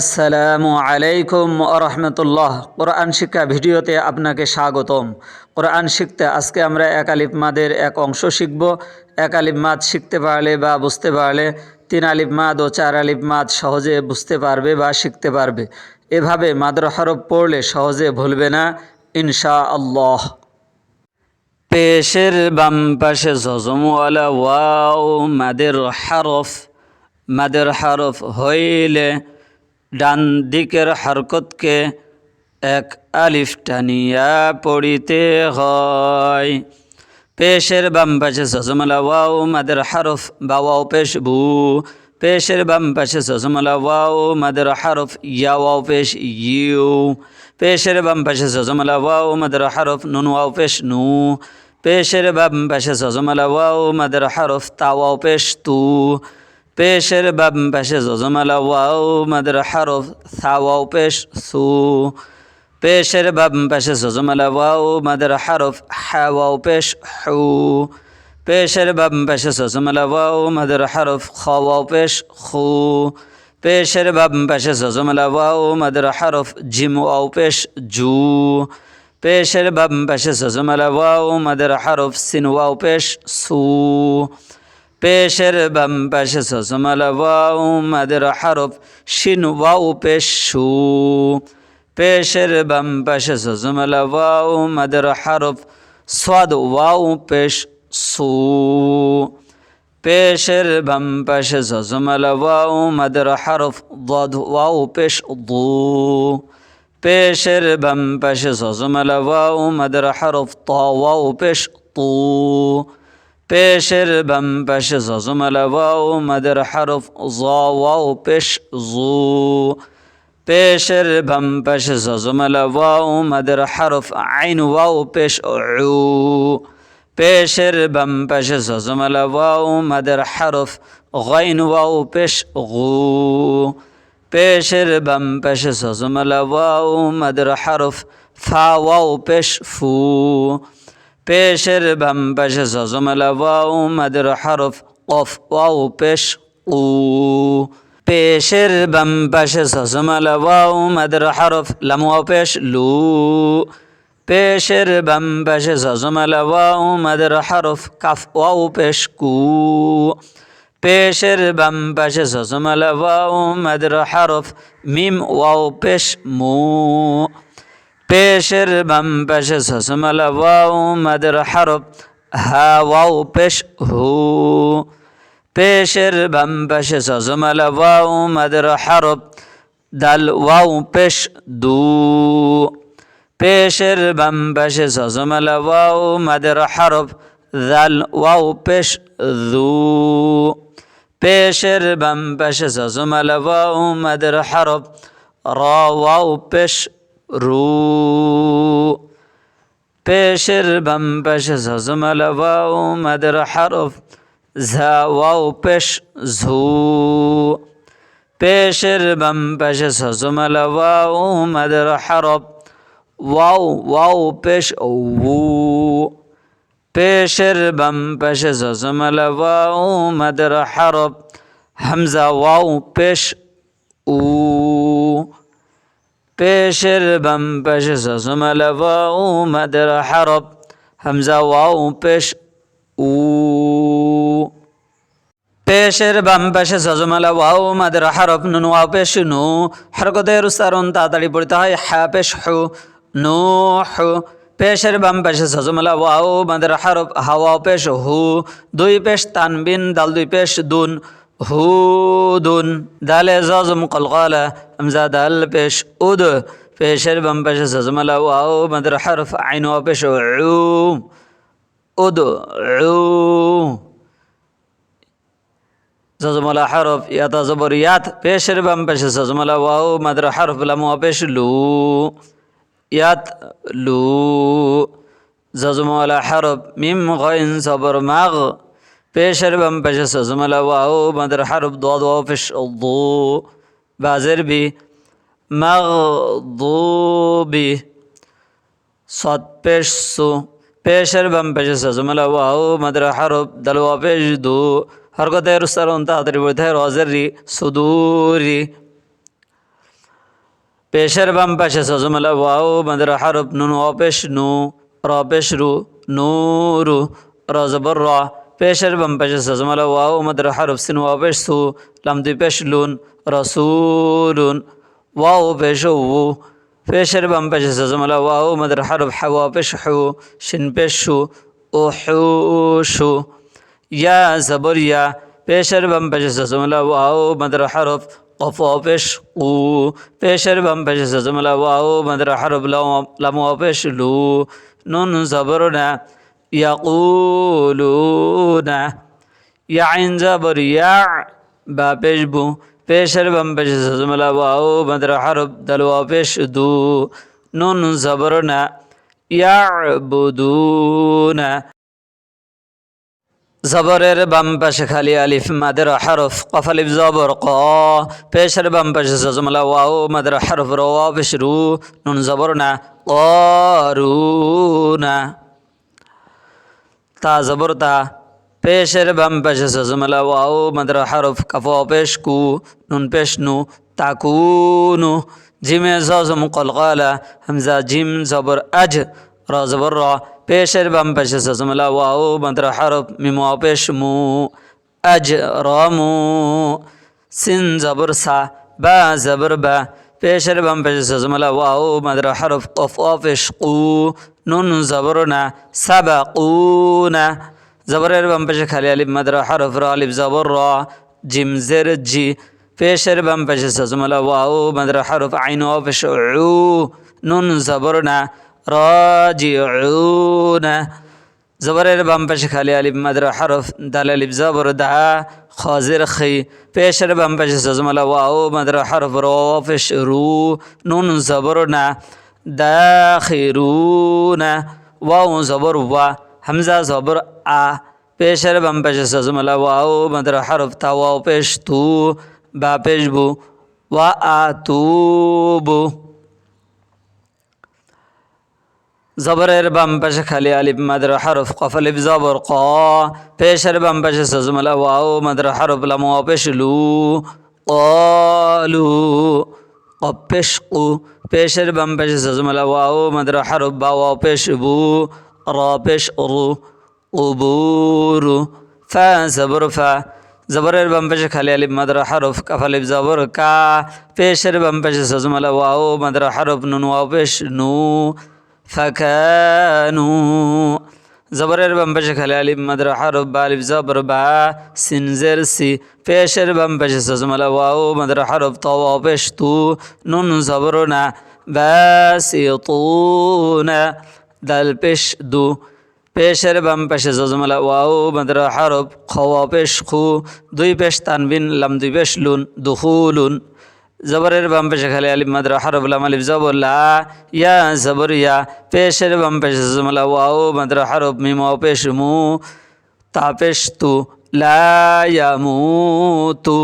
আসসালামু আলাইকুম রহমতুল্লাহ কোরআন শিক্ষা ভিডিওতে আপনাকে স্বাগতম। কোরআন শিখতে আজকে আমরা এক আলিফ মাদের এক অংশ শিখব। এক আলিফ মাদ শিখতে পারলে বা বুঝতে পারলে তিন আলিফ মাদ ও চার আলিফ মাদ সহজে বুঝতে পারবে বা শিখতে পারবে। এভাবে মাদ্র হরফ পড়লে সহজে ভুলবে না ইনশা আল্লাহ পেশের বাম পাশে জজমওয়ালা ওয়াও মাদের হরফ মাদের হরফ হইলে ডান দিকের হরকতকে এক আলিফ টানিয়া পড়িতে হয়। পেশের বাম পাশে সজমলা ওয়াও, মাদের হরফ বা ওয়াও পেশ বু। পেশের বাম পাশে সজমলা ওয়াও, মাদের হরফ ইয়া, ওয়াও পেশ ইউ। পেশের বাম পাশে সজমলা ওয়াও, মাদের হরফ নুন, ওয়াও পেশ নু। পেশের বাম পাশে সজমলা ওয়াও, মাদের হরফ তা, ওয়াও পেশ তু। পেশের বাম পাশে জজমালা ওয়াও, মাদের হরফ থা ওয়াও পেশ, সু। পেশের বাম পাশে জজমালা ওয়াও, মাদের হরফ হা ওয়াও পেশ, হু। পেশের বাম পাশে জজমালা ওয়াও, মাদের হরফ খ ওয়াও পেশ, খু। পেশের বাম পাশে জজমালা ওয়াও, মাদের হরফ জিম ওয়াও পেশ, জু। পেশের বাম পাশে জজমালা ওয়াও, মাদের হরফ সিন ওয়াও পেশ, সু। পেশের বাম পাশে সসমাল ওয়াউ, মাদের হারফ, শিন, ওয়াউ, পেশু পেশের বাম পাশে সসমাল ওয়াউ, মাদের হারফ, সাদ, ওয়াউ, পেশ, সু। পেশের বাম পাশে সসমাল মাদের হারফ, দদ, ওয়াউ, পেশ, দু। পেশের বাম পাশে সসমাল মাদের হারফ, ত, ওয়াউ, পেশ, তু। পেশের বাম পাশে জজমালা ওয়াও মাদের হরফ জ ওয়াও পেশ জু পেশের বাম পাশে জজমালা ওয়াও মাদের হরফ আইন ওয়াও পেশ উ। পেশের বাম পাশে জজমালা ওয়াও মাদের হরফ গাইন ওয়াও পেশ গু। পেশের বাম পাশে জজমালা ওয়াও মাদের হরফ ফা ওয়াও পেশ ফু। পেশের বাম পাশে জজমালা ওয়াও, মাদের হরফ কফ, ওয়াও, পেশ, উ। পেশের বাম পাশে জজমালা ওয়াও, মাদের হরফ লাম, ওয়াও, পেশ, লু। পেশের বাম পাশে জজমালা ওয়াও, মাদের হরফ কাফ, ওয়াও, পেশ, কু। পেশের বাম পাশে জজমালা ওয়াও, মাদের হরফ মিম, ওয়াও, পেশ, মু। পেশের বাম পাশে সসমালা ওয়াও মাদের হরফ, হা, ওয়াও, পেশ, হু। পেশের বাম পাশে সসমালা ওয়াও মাদের হরফ, দাল, ওয়াও, পেশ, দু। পেশের বাম পাশে সসমালা ওয়াও মাদের হরফ, দাল, ওয়াও, পেশ, দু। পেশের বাম পাশে সসমালা ওয়াও মাদের হরফ, র, ওয়াও, পেশ রু। পেশের বাম পাশে ঝজমালা ওয়াও, মাদের হরফ ঝা ওয়াও, পেশ ঝু। পেশের বাম পাশে ঝজমালা ওয়াও, মাদের হরফ ওয়াও ওয়াও, পেশ উ। পেশের বাম পাশে ঝজমালা ওয়াও, মাদের হরফ হামজা ওয়াও, পেশ উ। পেশের বাম পাশে সজমালা ওয়াও মাদের হরফ হামজা ওয়াও পেশ উ পেশের বাম পাশে সজমালা ওয়াও মাদের হরফ নুন ওয়াও পেশ নু হরকতের উচ্চারণ তাড়াতাড়ি পড়তে হয় হা পেশ হু নু হু পেশের বাম পাশে সজমালা ওয়াও মাদের হরফ হাওয়াও পেশ হু দুই পেশ তানবিন দাল দুই পেশ দুন হুদুন দালে জজম কলকালা হামজা দাল পেশ উদ পেশের বাম পেশে সজমালা ওয়াও মাদের হরফ আইন ওয়া পেশ উ উদ উ জজমালা হরফ ইয়াতা জবর ইয়াত পেশের বাম পেশে সজমালা ওয়াও মাদের হরফ লাম ওয়া পেশ লু ইয়াত লু জজমালা হরফ মিম গইন জবর মাগ পেশের বাম পেশে সজমালা ওয়াও মাদের হরফ দোয়া দোয়া পেশ দু বাজের বি মাগদুবি সৎ পেশ সু পেশের বাম পেশে সজমালা ওয়াও মাদের হরফ দাল ওয়া পেশ দু হরকতের উচ্চারণ তাড়াতাড়ি বলতে হয় রজের রি সুদুরি পেশের বাম পাশে সজমলা ওয়াও মাদের হারফ নুন অপেশ নু রপেশ রু নূরু রজবর پیشر بم پیش سزمل واو مدر حرف سن واپش سو لم دی پیش لون رسولون واو پیش وو پیشر بم پیش سزمل واو مدر حرف حوا پیش حو شن پیش شو او حو شو یا زبر یا پیشر بم پیش سزمل واو مدر حرف قفا پیش قو پیشر بم پیش سزمل واو مدر حرف لم واپش لو نون زبرنا ইয়াকুলুনা ইয়াইন জবর ইয়া বা পেশ বু, পেশের বাম পেশে সজমলা, ওয়াও মাদ্র হরফ দাল ওয়াপেশ দু, নুন জবরনা, ইয়াবুদুনা। জবরের বাম পাশে খালি আলিফ, মাদের হরফ, কফ আলিফ জবর, ক। পেশের বাম পাশে সজমলা, ওয়াও মাদের হরফ র পেশ রু, নুন জবর না করুনা তা জবর তা পেশের বাম পাশে সজমলা ওয়াও, মাদের হরফ কফ পেশ কু নুন পেশ নু তাকুনু। জিমে জজম কলকালা হামজা জিম জবর আজ, র জবর র। পেশের বাম পাশে সজমলা ওয়াও, মাদ্র হরফ মিমু পেশ মু আজ রমু সিন জবর সা, বা জবর বা পেশের বাম পাশে সজমলা ওয়াও, মাদ্র হরফ কফ পেশ কু নুন জবর না সাবা কুনা জবরের বাম পাশে খালি আলিফ, মাদ্র হরফ র, আলিফ জবর র, জিম জের জি। পেশের বাম পাশে সজমলা ওয়াও, মাদ্র হরফ আইন পেশ উ নুন জবর না রাজিউনা। জবরের বাম পাশে খালি আলিফ মাদ্র হরফ, দাল আলিফ জবর দা, খাজির খি, পেশের বাম পাশে সজমলা ওয়াও, মাদ্র হরফ র, পেশ রু, নুন জবর না, দাখিরুনা, ওয়াও জবর ওয়া, হামজা জবর আ, পেশের বাম পাশে সজমলা ওয়াও, মাদ্র হরফ তা ওয়াও, পেশ তু, বা পেশ বু, ওয়া আ তুবু জবরের বাম পাশে খালি আলিফ, মাদ্র হরফ কফ আলিফ জবর, ক। পেশের বাম পাশে সজমলা ওয়াও, মাদ্র হরফ, লাম পেশ, লু, কলু কপেশ কু পেশের বাম পাশে সজমলা ওয়াও, মাদ্র হরফ, বা, ওয়া, পেশ, বু, র, পেশ, রু, উবুরু, ফা, জবর, ফা। জবরের বাম পাশে খালি আলিফ, মাদ্র হরফ কাফ আলিফ জবর, কা। পেশের বাম পাশে সজমলা ওয়াও, মাদ্র হরফ, নুন ওয়াও পেশ, নু। ফাকানু জবরের বাম পেশে খালি আলিম মাদ্রা হারব্বা আলিফ জবর বা সিনজের সি পেশের বাম পেশে সজমালা ওয়াও মাদ্রা হারব তো ওয়াও পেশ তু নুন জবর না বাসি তু না দাল পেশ দু পেশের বাম পেশে জজমালা ওয়াও মাদ্রা হারব খওয়া পেশ খু দুই পেশ তানবিন লাম দুই পেশ লুন দুহু লুন জবরের বাম পেশে খালি আলিম মাদ্রা হারবুলাম আলিফ জবরলা ইয়া, জবর ইয়া, পেশের বাম পেশে জমলা ওয়াও মাদ্রা হারব মিম পেশ, মু, তা, পেশ, তু, লা ইয়ামুতু